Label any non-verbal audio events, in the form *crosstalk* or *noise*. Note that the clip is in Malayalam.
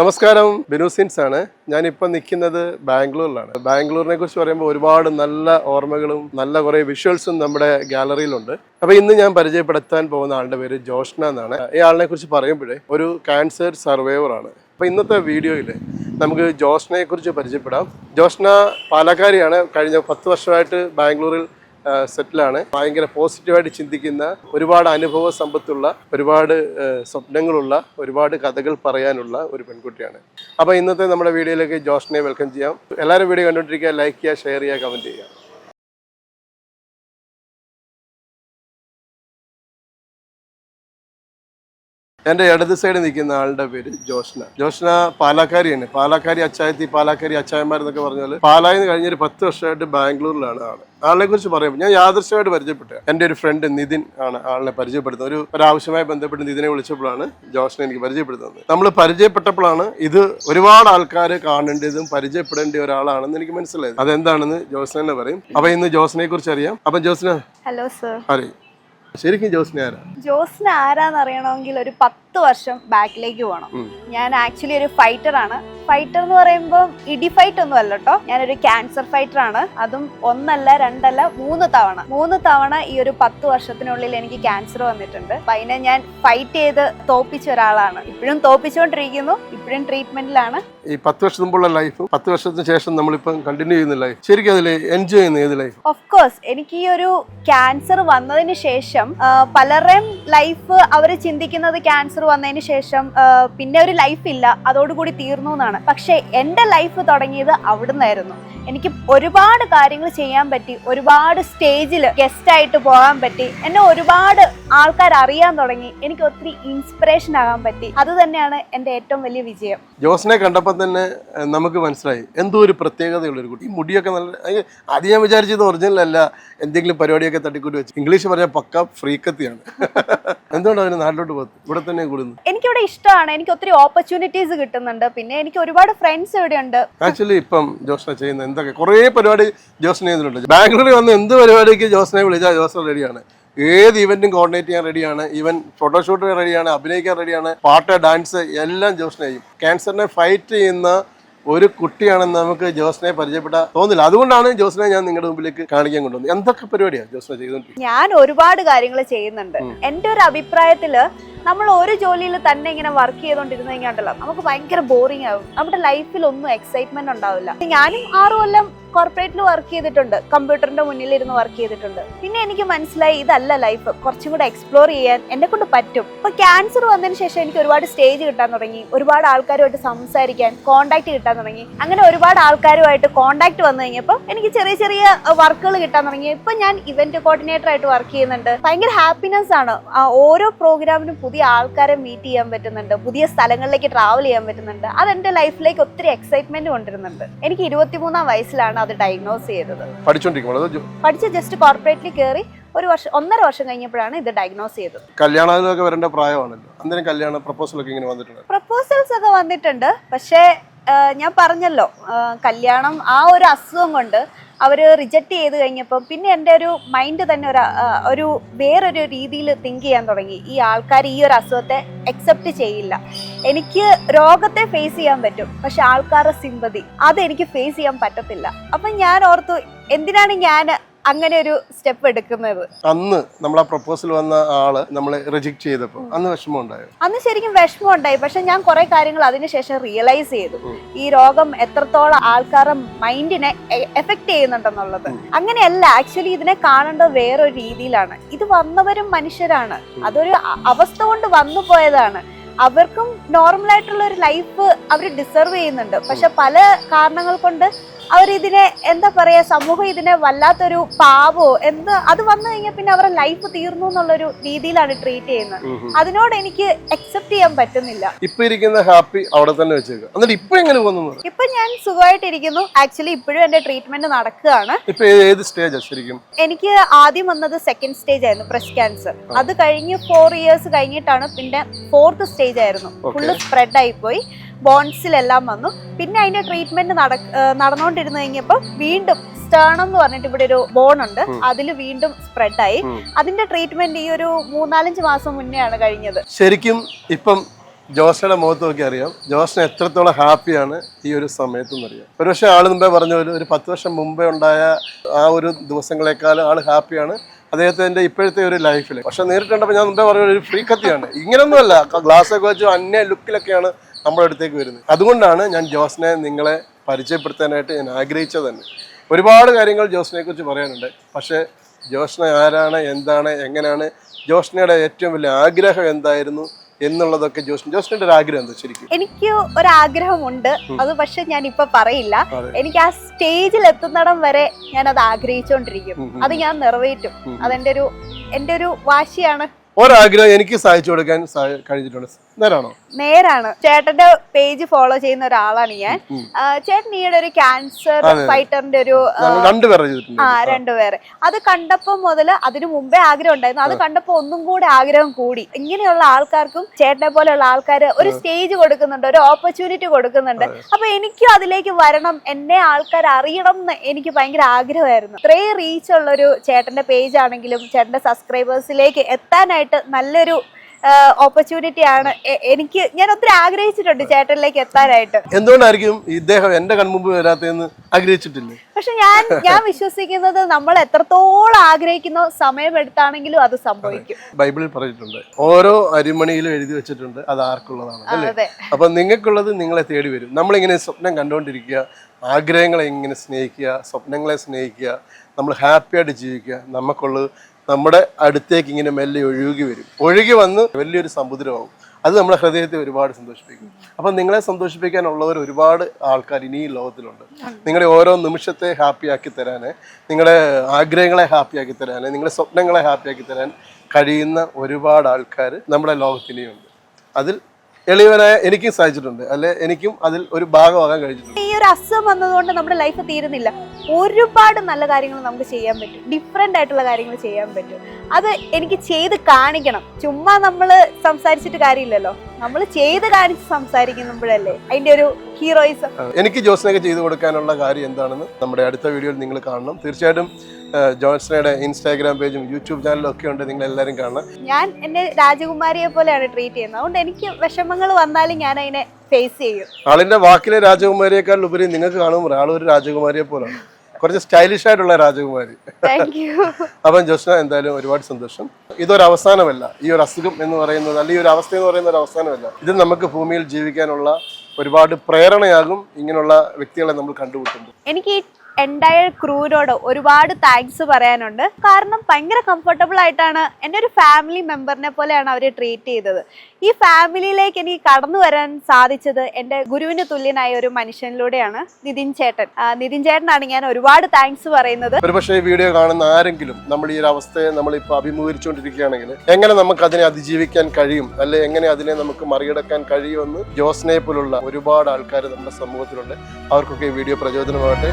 നമസ്കാരം ബിനുസിൻസ് ആണ്. ഞാനിപ്പോൾ നിൽക്കുന്നത് ബാംഗ്ലൂരിലാണ്. ബാംഗ്ലൂരിനെ കുറിച്ച് പറയുമ്പോൾ ഒരുപാട് നല്ല ഓർമ്മകളും നല്ല കുറേ വിഷ്വൽസും നമ്മുടെ ഗാലറിയിലുണ്ട്. അപ്പോൾ ഇന്ന് ഞാൻ പരിചയപ്പെടുത്താൻ പോകുന്ന ആളുടെ പേര് ജോഷ്ന എന്നാണ്. ഈ ആളിനെ കുറിച്ച് പറയുമ്പോഴേ ഒരു ക്യാൻസർ സർവൈവർ ആണ്. അപ്പോൾ ഇന്നത്തെ വീഡിയോയിൽ നമുക്ക് ജോഷ്നയെക്കുറിച്ച് പരിചയപ്പെടാം. ജോഷ്ന പാലക്കാരിയാണ്. കഴിഞ്ഞ പത്ത് വർഷമായിട്ട് ബാംഗ്ലൂരിൽ സെറ്റിലാണ്. ഭയങ്കര പോസിറ്റീവായിട്ട് ചിന്തിക്കുന്ന ഒരുപാട് അനുഭവ സമ്പത്തുള്ള ഒരുപാട് സ്വപ്നങ്ങളുള്ള ഒരുപാട് കഥകൾ പറയാനുള്ള ഒരു പെൺകുട്ടിയാണ്. അപ്പോൾ ഇന്നത്തെ നമ്മുടെ വീഡിയോയിലേക്ക് ജോഷിനെ വെൽക്കം ചെയ്യാം. എല്ലാവരും വീഡിയോ കണ്ടുകൊണ്ടിരിക്കുക ലൈക്ക് ചെയ്യുക ഷെയർ ചെയ്യുക കമന്റ് ചെയ്യുക. എന്റെ ഇടത് സൈഡ് നിൽക്കുന്ന ആളുടെ പേര് ജോഷ്ന. ജോഷ്ന പാലാക്കാരിയാണ്. പാലാക്കാരി അച്ചായത്തി പാലാക്കാരി അച്ചായന്മാരെന്നൊക്കെ പറഞ്ഞാൽ പാലായിൽ നിന്ന് കഴിഞ്ഞൊരു പത്ത് വർഷമായിട്ട് ബാംഗ്ലൂരിലാണ് ആൾ. ആളിനെ കുറിച്ച് പറയുമ്പോൾ ഞാൻ യാദൃശ്യമായിട്ട് പരിചയപ്പെട്ടു എന്റെ ഒരു ഫ്രണ്ട് നിതിൻ ആണ് ആളിനെ പരിചയപ്പെടുത്തുന്നത്. ഒരു ഒരാവശ്യമായി ബന്ധപ്പെട്ട് നിതിനെ വിളിച്ചപ്പോഴാണ് ജോഷ്ന എനിക്ക് പരിചയപ്പെടുത്തുന്നത്. നമ്മൾ പരിചയപ്പെട്ടപ്പോഴാണ് ഇത് ഒരുപാട് ആൾക്കാർ കാണേണ്ടതും പരിചയപ്പെടേണ്ട ഒരാളാണെന്ന് എനിക്ക് മനസ്സിലായത്. അതെന്താണെന്ന് ജോസ്നെ പറയും. അപ്പൊ ഇന്ന് ജോസ്നെ കുറിച്ച് അറിയാം. അപ്പൊ ജോസ്ന ഹലോ സർ അറിയും ശരിക്കും ജോസ്ന ആരാ? ജോസിന് ആരാന്ന് അറിയണമെങ്കിൽ ഒരു പത്ത് വർഷം ബാക്കിലേക്ക് പോകണം ഞാൻ ആക്ച്വലി ഒരു ഫൈറ്റർ ആണ്. ഫൈറ്റർ എന്ന് പറയുമ്പോൾ ഇടി ഫൈറ്റ് ഒന്നും അല്ല കേട്ടോ ഞാനൊരു ക്യാൻസർ ഫൈറ്റർ ആണ്. അതും ഒന്നല്ല രണ്ടല്ല മൂന്ന് തവണ. മൂന്ന് തവണ ഈ ഒരു പത്ത് വർഷത്തിനുള്ളിൽ എനിക്ക് ക്യാൻസർ വന്നിട്ടുണ്ട്. അപ്പൊ അതിനെ ഞാൻ ഫൈറ്റ് ചെയ്ത് തോപ്പിച്ച ഒരാളാണ്. ഇപ്പോഴും തോപ്പിച്ചുകൊണ്ടിരിക്കുന്നു. ഇപ്പോഴും ട്രീറ്റ്മെന്റിലാണ് ഈ പത്ത് വർഷം മുമ്പുള്ള ലൈഫും പത്ത് വർഷത്തിന് ശേഷം നമ്മളിപ്പം കണ്ടിന്യൂ ചെയ്യുന്ന ലൈഫ് ശരിക്കും അതിൽ എൻജോയ് ചെയ്യുന്ന ഏത് ലൈഫ് ഓഫ് കോഴ്സ് എനിക്ക് ഈ ഒരു ക്യാൻസർ വന്നതിന് ശേഷം പലരുടെയും ലൈഫ് അവർ ചിന്തിക്കുന്നത് ക്യാൻസർ വന്നതിന് ശേഷം പിന്നെ ഒരു ലൈഫ് ഇല്ല അതോടുകൂടി തീർന്നു എന്നാണ്. പക്ഷെ എന്റെ ലൈഫ് തുടങ്ങിയത് അവിടുന്നായിരുന്നു. എനിക്ക് ഒരുപാട് കാര്യങ്ങൾ ചെയ്യാൻ പറ്റി ഒരുപാട് സ്റ്റേജിൽ ഗസ്റ്റ് ആയിട്ട് പോകാൻ പറ്റി എന്നെ ഒരുപാട് ആൾക്കാർ അറിയാൻ തുടങ്ങി. എനിക്ക് ഒത്തിരി ഇൻസ്പിറേഷൻ ആകാൻ പറ്റി. അത് തന്നെയാണ് എന്റെ ഏറ്റവും വലിയ വിജയം. ജോസിനെ കണ്ടപ്പോൾ തന്നെ നമുക്ക് മനസ്സിലായി. എന്തോ ഒരു പ്രത്യേകതയുള്ള ഒരു കുട്ടി. ഈ മുടിയൊക്കെ നല്ല അത് ഞാൻ വിചാരിച്ചത് ഒറിജിനൽ അല്ല. എന്തെങ്കിലും പരിപാടിയൊക്കെ തട്ടിക്കൂട്ടി വെച്ച്. ഇംഗ്ലീഷ് പറഞ്ഞാൽ പക്ക ഫ്രീക്കത്തിയാണ്. *laughs* എന്തുകൊണ്ടാണ് അവന് നാട്ടിലോട്ട് പോകുന്നത് ഇവിടെ തന്നെ കൂടുന്നു എനിക്കിവിടെ ഇഷ്ടമാണ്. എനിക്ക് ഒത്തിരി ഓപ്പർച്യൂണിറ്റീസ് കിട്ടുന്നുണ്ട്. പിന്നെ എനിക്ക് ഒരുപാട് ഫ്രണ്ട്സ് ഇവിടെ ഉണ്ട്. ആക്ച്വലി ഇപ്പം ജോസ്ന ചെയ്യുന്ന എന്തൊക്കെ കുറേ പരിപാടി ജോസ്ന ചെയ്യുന്നുണ്ട് ബാംഗ്ലൂരിൽ വന്ന് എന്ത് പരിപാടിക്ക് ജോസ്നെ വിളിച്ചാൽ ജോസ്ന റെഡിയാണ്. ഏത് ഇവന്റും കോർഡിനേറ്റ് ചെയ്യാൻ റെഡിയാണ് ഇവൻ ഫോട്ടോഷൂട്ട് റെഡിയാണ് അഭിനയിക്കാൻ റെഡിയാണ് പാട്ട് ഡാൻസ് എല്ലാം ജോസ്ന ചെയ്യും. ക്യാൻസറിനെ ഫൈറ്റ് ചെയ്യുന്ന ഒരു കുട്ടിയാണെന്ന് നമുക്ക് ജോസ്നെ പരിചയപ്പെട്ട തോന്നില്ല. അതുകൊണ്ടാണ് ജോസ്നെ ഞാൻ നിങ്ങളുടെ മുമ്പിലേക്ക് കാണിക്കാൻ കൊണ്ടുവന്നത്. എന്തൊക്കെ പരിപാടിയാണ് ജോസ്ന ചെയ്തുകൊണ്ടിരിക്കുന്നത്? ഞാൻ ഒരുപാട് കാര്യങ്ങൾ ചെയ്യുന്നുണ്ട്. എന്റെ ഒരു അഭിപ്രായത്തിൽ നമ്മൾ ഒരു ജോലിയിൽ തന്നെ ഇങ്ങനെ വർക്ക് ചെയ്തോണ്ടിരുന്നെങ്കിൽ ഉണ്ടല്ലോ നമുക്ക് ഭയങ്കര ബോറിംഗ് ആവും. നമ്മുടെ ലൈഫിൽ ഒന്നും എക്സൈറ്റ്മെന്റ് ഉണ്ടാവില്ല. ഞാനും ആറു കൊല്ലം കോർപ്പറേറ്റിൽ വർക്ക് ചെയ്തിട്ടുണ്ട്. കമ്പ്യൂട്ടറിന്റെ മുന്നിൽ ഇരുന്ന് വർക്ക് ചെയ്തിട്ടുണ്ട്. പിന്നെ എനിക്ക് മനസ്സിലായി ഇതല്ല ലൈഫ് കുറച്ചും കൂടെ എക്സ്പ്ലോർ ചെയ്യാൻ എന്നെ കൊണ്ട് പറ്റും. ഇപ്പൊ ക്യാൻസർ വന്നതിന് ശേഷം എനിക്ക് ഒരുപാട് സ്റ്റേജ് കിട്ടാൻ തുടങ്ങി. ഒരുപാട് ആൾക്കാരുമായിട്ട് സംസാരിക്കാൻ കോണ്ടാക്ട് കിട്ടാൻ തുടങ്ങി. അങ്ങനെ ഒരുപാട് ആൾക്കാരുമായിട്ട് കോണ്ടാക്ട് വന്നു കഴിഞ്ഞപ്പോൾ എനിക്ക് ചെറിയ ചെറിയ വർക്കുകൾ കിട്ടാൻ തുടങ്ങി. ഇപ്പൊ ഞാൻ ഇവന്റ് കോർഡിനേറ്റർ ആയിട്ട് വർക്ക് ചെയ്യുന്നുണ്ട്. ഭയങ്കര ഹാപ്പിനെസ് ആണ്. ഓരോ പ്രോഗ്രാമിനും പുതിയ ആൾക്കാരെ മീറ്റ് ചെയ്യാൻ പറ്റുന്നുണ്ട്. പുതിയ സ്ഥലങ്ങളിലേക്ക് ട്രാവൽ ചെയ്യാൻ പറ്റുന്നുണ്ട്. അത് എന്റെ ലൈഫിലേക്ക് ഒത്തിരി എക്സൈറ്റ്മെന്റ് കൊണ്ടിരുന്നുണ്ട്. എനിക്ക് ഇരുപത്തിമൂന്നാം വയസ്സിലാണ് അത് ഡയഗ്നോസ് ചെയ്തത്. പഠിച്ച് ജസ്റ്റ് കോർപ്പറേറ്റിൽ കയറി ഒരു വർഷം ഒന്നര വർഷം കഴിഞ്ഞപ്പോഴാണ് ഇത് ഡയഗ്നോസ് ചെയ്തത്. കല്യാണത്തിലൊക്കെ വരേണ്ട പ്രായമാണല്ലോ. അന്നേരം കല്യാണ പ്രപ്പോസലൊക്കെ ഇങ്ങനെ വന്നിട്ടുണ്ട്. പ്രപ്പോസൽസ് ഒക്കെ വന്നിട്ടുണ്ട്. പക്ഷേ ഞാൻ പറഞ്ഞല്ലോ കല്യാണം ആ ഒരു അസുഖം കൊണ്ട് അവർ റിജക്റ്റ് ചെയ്ത് കഴിഞ്ഞപ്പം പിന്നെ എന്റെ ഒരു മൈൻഡ് തന്നെ ഒരു ഒരു വേറൊരു രീതിയിൽ തിങ്ക് ചെയ്യാൻ തുടങ്ങി. ഈ ആൾക്കാർ ഈ ഒരു അസുഖത്തെ അക്സെപ്റ്റ് ചെയ്യില്ല. എനിക്ക് രോഗത്തെ ഫേസ് ചെയ്യാൻ പറ്റും പക്ഷെ ആൾക്കാരുടെ സിമ്പതി അത് എനിക്ക് ഫേസ് ചെയ്യാൻ പറ്റത്തില്ല. അപ്പം ഞാൻ ഓർത്തു എന്തിനാണ് ഞാൻ അങ്ങനെ ഒരു സ്റ്റെപ്പ് എടുക്കുന്നത്? അന്ന് നമ്മൾ ആ പ്രപ്പോസൽ വന്ന ആൾ നമ്മളെ റിജക്ട് ചെയ്തപ്പോൾ അന്ന് വിഷമം ഉണ്ടായോ? അന്ന് ശരിക്കും വിഷമം ഉണ്ടായി. പക്ഷെ ഞാൻ കുറെ കാര്യങ്ങൾ അതിനുശേഷം റിയലൈസ് ചെയ്തു. ഈ രോഗം എത്രത്തോളം ആൾക്കാരുടെ മൈൻഡിനെ എഫക്ട് ചെയ്യുന്നുണ്ടെന്നുള്ളത്. അങ്ങനെയല്ല ആക്ച്വലി ഇതിനെ കാണേണ്ടത് വേറൊരു രീതിയിലാണ്. ഇത് വന്നവരും മനുഷ്യരാണ്. അതൊരു അവസ്ഥ കൊണ്ട് വന്നു പോയതാണ്. അവർക്കും നോർമൽ ആയിട്ടുള്ള ഒരു ലൈഫ് അവർ ഡിസർവ് ചെയ്യുന്നുണ്ട്. പക്ഷെ പല കാരണങ്ങൾ കൊണ്ട് അവരിതിനെ എന്താ പറയാ സമൂഹം ഇതിനെ വല്ലാത്തൊരു പാവോ എന്ത് അത് വന്നു കഴിഞ്ഞാൽ പിന്നെ അവരുടെ ലൈഫ് തീർന്നു എന്നുള്ളൊരു രീതിയിലാണ് ട്രീറ്റ് ചെയ്യുന്നത്. അതിനോട് എനിക്ക് അക്സെപ്റ്റ് ചെയ്യാൻ പറ്റുന്നില്ല. ഇപ്പൊ ഇരിക്കുന്ന ഹാപ്പി അവിടെ തന്നെ വെച്ചേക്കാം. എന്നിട്ട് ഇപ്പൊ എങ്ങനെ പോകുന്നു ഇപ്പൊ ഞാൻ സുഖമായിട്ടിരിക്കുന്നു. ആക്ച്വലി ഇപ്പോഴും എന്റെ ട്രീറ്റ്മെന്റ് നടക്കുകയാണ്. ഇപ്പൊ ഏത് സ്റ്റേജാ ശരിക്കും? എനിക്ക് ആദ്യം വന്നത് സെക്കൻഡ് സ്റ്റേജ് ആയിരുന്നു ബ്രസ്റ്റ് ക്യാൻസർ അത് കഴിഞ്ഞ് ഫോർ ഇയേഴ്സ് കഴിഞ്ഞിട്ടാണ് പിന്നെ ഫോർത്ത് സ്റ്റേജ് ആയിരുന്നു. ഫുള്ള് സ്പ്രെഡ് ആയി പോയി. ബോൺസിലെല്ലാം വന്നു. പിന്നെ അതിന്റെ ട്രീറ്റ്മെന്റ് നടന്നുകൊണ്ടിരുന്നു കഴിഞ്ഞപ്പോൾ വീണ്ടും സ്റ്റേണം എന്ന് പറഞ്ഞിട്ട് ഇവിടെ ഒരു ബോൺ ഉണ്ട്. അതിൽ വീണ്ടും സ്പ്രെഡ് ആയി. അതിന്റെ ട്രീറ്റ്മെന്റ് ഈ ഒരു മൂന്നാലഞ്ച് മാസം മുന്നേ ആണ് കഴിഞ്ഞത്. ശരിക്കും ഇപ്പം ജോസയുടെ മുഖത്ത് നോക്കി അറിയാം. ജോസൻ എത്രത്തോളം ഹാപ്പിയാണ് ഈ ഒരു സമയത്തെന്ന് അറിയാം ഒരുപക്ഷെ ആൾ മുമ്പേ പറഞ്ഞ പോലെ ഒരു പത്ത് വർഷം മുമ്പേ ഉണ്ടായ ആ ഒരു ദിവസങ്ങളെക്കാൾ ആൾ ഹാപ്പിയാണ് അദ്ദേഹത്തിന്റെ ഇപ്പോഴത്തെ ഒരു ലൈഫിൽ പക്ഷെ നേരിട്ട് കണ്ടപ്പോൾ ഞാൻ മുമ്പേ പറഞ്ഞ ഒരു ഫ്രീ കത്തിയാണ്. ഇങ്ങനൊന്നുമല്ല. ഗ്ലാസ് ഒക്കെ വെച്ച് അന്യ ലുക്കിലൊക്കെയാണ് നമ്മുടെ അടുത്തേക്ക് വരുന്നത്. അതുകൊണ്ടാണ് ഞാൻ ജോസ്നെ നിങ്ങളെ പരിചയപ്പെടുത്താനായിട്ട് ഞാൻ ആഗ്രഹിച്ചത് തന്നെ. ഒരുപാട് കാര്യങ്ങൾ ജോസിനെ കുറിച്ച് പറയാനുണ്ട്. പക്ഷേ ജോഷ്ന ആരാണ് എന്താണ് എങ്ങനെയാണ് ജോഷ്നയുടെ ഏറ്റവും വലിയ ആഗ്രഹം എന്തായിരുന്നു എന്നുള്ളതൊക്കെ ജോഷ്നയുടെ ഒരു ആഗ്രഹം എന്താ ശരിക്കും? എനിക്ക് ഒരാഗ്രഹമുണ്ട്. അത് പക്ഷെ ഞാൻ ഇപ്പൊ പറയില്ല എനിക്ക് ആ സ്റ്റേജിൽ എത്തുന്നിടം വരെ ഞാൻ അത് ആഗ്രഹിച്ചുകൊണ്ടിരിക്കും. അത് ഞാൻ നിറവേറ്റും. അതെന്റെ ഒരു എന്റെ ഒരു വാശിയാണ്. ഒരാഗ്രഹം എനിക്ക് സഹായിച്ചു കൊടുക്കാൻ കഴിഞ്ഞിട്ടുണ്ട്. നേരാണോ? നേരാണ്. ചേട്ടന്റെ പേജ് ഫോളോ ചെയ്യുന്ന ഒരാളാണ് ഞാൻ. ചേട്ടൻ ഈയിടെ ഒരു ക്യാൻസർ ഫൈറ്ററിന്റെ ഒരു ആ രണ്ടുപേരെ അത് കണ്ടപ്പോ മുതൽ അതിനു മുമ്പേ ആഗ്രഹം ഉണ്ടായിരുന്നു. അത് കണ്ടപ്പോ ഒന്നും കൂടെ ആഗ്രഹം കൂടി. ഇങ്ങനെയുള്ള ആൾക്കാർക്കും ചേട്ടനെ പോലെയുള്ള ആൾക്കാർ ഒരു സ്റ്റേജ് കൊടുക്കുന്നുണ്ട് ഒരു ഓപ്പർച്യൂണിറ്റി കൊടുക്കുന്നുണ്ട്. അപ്പൊ എനിക്കും അതിലേക്ക് വരണം. എന്നെ ആൾക്കാർ അറിയണം എന്ന് എനിക്ക് ഭയങ്കര ആഗ്രഹമായിരുന്നു. ഇത്രയും റീച്ച് ഉള്ള ഒരു ചേട്ടന്റെ പേജ് ആണെങ്കിലും ചേട്ടന്റെ സബ്സ്ക്രൈബേഴ്സിലേക്ക് എത്താനായിട്ട് നല്ലൊരു ഓപ്പർച്യൂണിറ്റി ആണ്. എനിക്ക് ഞാൻ ഒത്തിരി ആഗ്രഹിച്ചിട്ടുണ്ട് ചേട്ടനിലേക്ക് എത്താനായിട്ട്. എന്തുകൊണ്ടായിരിക്കും ഇദ്ദേഹം എന്റെ കൺമുമ്പ് വരാത്തതെന്ന് ആഗ്രഹിച്ചിട്ടില്ലേ? പക്ഷെ ഞാൻ ഞാൻ വിശ്വസിക്കുന്നത് നമ്മൾ എത്രത്തോളം ആഗ്രഹിക്കുന്ന സമയമെടുത്താണെങ്കിലും അത് സംഭവിക്കും. ബൈബിളിൽ പറഞ്ഞിട്ടുണ്ട്. ഓരോ അരിമണിയിലും എഴുതി വെച്ചിട്ടുണ്ട്. അത് ആർക്കുള്ളതാണ് അല്ലേ? അപ്പൊ നിങ്ങൾക്കുള്ളത് നിങ്ങളെ തേടി വരും. നമ്മളിങ്ങനെ സ്വപ്നം കണ്ടുകൊണ്ടിരിക്കുക ആഗ്രഹങ്ങളെ ഇങ്ങനെ സ്നേഹിക്കുക സ്വപ്നങ്ങളെ സ്നേഹിക്കുക നമ്മൾ ഹാപ്പിയായിട്ട് ജീവിക്കുക നമുക്കുള്ളത് നമ്മുടെ അടുത്തേക്ക് ഇങ്ങനെ മെല്ലെ ഒഴുകി വരും. ഒഴുകി വന്ന് വലിയൊരു സമുദ്രമാവും. അത് നമ്മുടെ ഹൃദയത്തെ ഒരുപാട് സന്തോഷിപ്പിക്കും. അപ്പം നിങ്ങളെ സന്തോഷിപ്പിക്കാനുള്ളവർ ഒരുപാട് ആൾക്കാർ ഇനി ഈ ലോകത്തിലുണ്ട്. നിങ്ങളെ ഓരോ നിമിഷത്തെ ഹാപ്പിയാക്കി തരാന് നിങ്ങളുടെ ആഗ്രഹങ്ങളെ ഹാപ്പിയാക്കി തരാന് നിങ്ങളുടെ സ്വപ്നങ്ങളെ ഹാപ്പിയാക്കി തരാൻ കഴിയുന്ന ഒരുപാട് ആൾക്കാർ നമ്മുടെ ലോകത്തിനെയുണ്ട് അതിൽ എളിയവനായ എനിക്കും സാധിച്ചിട്ടുണ്ട്. അല്ലെ എനിക്കും അതിൽ ഒരു ഭാഗമാകാൻ കഴിഞ്ഞിട്ടുണ്ട്. ഈ ഒരു അസുഖം വന്നതുകൊണ്ട് നമ്മുടെ ലൈഫ് തീരുന്നില്ല. ഒരുപാട് നല്ല കാര്യങ്ങൾ നമുക്ക് ചെയ്യാൻ പറ്റും. ഡിഫറെന്റ് ആയിട്ടുള്ള കാര്യങ്ങൾ ചെയ്യാൻ പറ്റും. അത് എനിക്ക് ചെയ്ത് കാണിക്കണം. ചുമ്മാ നമ്മൾ സംസാരിച്ചിട്ട് കാര്യമില്ലല്ലോ. നമ്മൾ ചെയ്ത് കാണിച്ച് സംസാരിക്കുമ്പോഴല്ലേ അതിന്റെ ഒരു ഹീറോയിസം എനിക്ക് ജോസിനൊക്കെ ചെയ്തു കൊടുക്കാനുള്ള കാര്യം എന്താണെന്ന് നമ്മുടെ അടുത്ത വീഡിയോയിൽ നിങ്ങൾ കാണണം. തീർച്ചയായിട്ടും ജോൺസണയുടെ ഇൻസ്റ്റാഗ്രാം പേജും യൂട്യൂബ് ചാനലും ഒക്കെ ഉണ്ട് നിങ്ങൾ എല്ലാവരും കാണണം. ഞാൻ എന്നെ രാജകുമാരിയെ പോലെയാണ് ട്രീറ്റ് ചെയ്യുന്നത്. അതുകൊണ്ട് എനിക്ക് വിഷമങ്ങൾ വന്നാലും ഞാൻ അതിനെ ഫേസ് ചെയ്യും. ആളിന്റെ വാക്കിലെ രാജകുമാരിയേക്കാൾ ഉപരി നിങ്ങൾക്ക് കാണുമ്പോൾ ആൾ ഒരു രാജകുമാരിയെ പോലാണ്. കുറച്ച് സ്റ്റൈലിഷ് ആയിട്ടുള്ള രാജകുമാരി. അപ്പം ജോഷ്ന എന്തായാലും ഒരുപാട് സന്തോഷം. ഇതൊരു അവസാനമല്ല. ഈ ഒരു അസുഖം എന്ന് പറയുന്നത് അല്ലെങ്കിൽ ഈ ഒരു അവസ്ഥ എന്ന് പറയുന്ന ഒരു അവസാനമല്ല. ഇത് നമുക്ക് ഭൂമിയിൽ ജീവിക്കാനുള്ള ഒരുപാട് പ്രേരണയാകും ഇങ്ങനെയുള്ള വ്യക്തികളെ നമ്മൾ കണ്ടുമുട്ടുമ്പോൾ എനിക്ക് എന്റയർ ക്രൂവിനോട് ഒരുപാട് താങ്ക്സ് പറയാനുണ്ട്. കാരണം ഭയങ്കര കംഫർട്ടബിൾ ആയിട്ടാണ് എന്റെ ഒരു ഫാമിലി മെമ്പറിനെ പോലെയാണ് അവർ ട്രീറ്റ് ചെയ്തത്. ഈ ഫാമിലിയിലേക്ക് എനിക്ക് കടന്നു വരാൻ സാധിച്ചത് എന്റെ ഗുരുവിന് തുല്യനായ ഒരു മനുഷ്യനിലൂടെയാണ് നിതിൻ ചേട്ടൻ. നിതിൻ ചേട്ടനാണ് ഞാൻ ഒരുപാട് താങ്ക്സ് പറയുന്നത്. ഒരുപക്ഷെ ഈ വീഡിയോ കാണുന്ന ആരെങ്കിലും നമ്മൾ ഈ ഒരു അവസ്ഥയെ നമ്മൾ ഇപ്പോൾ അഭിമുഖീകരിച്ചുകൊണ്ടിരിക്കുകയാണെങ്കിൽ എങ്ങനെ നമുക്ക് അതിനെ അതിജീവിക്കാൻ കഴിയും? അല്ലെ എങ്ങനെ അതിനെ നമുക്ക് മറികടക്കാൻ കഴിയുമെന്ന് ജോസ്നെ പോലുള്ള ഒരുപാട് ആൾക്കാർ നമ്മുടെ സമൂഹത്തിലുണ്ട്. അവർക്കൊക്കെ ഈ വീഡിയോ പ്രചോദനമാകട്ടെ.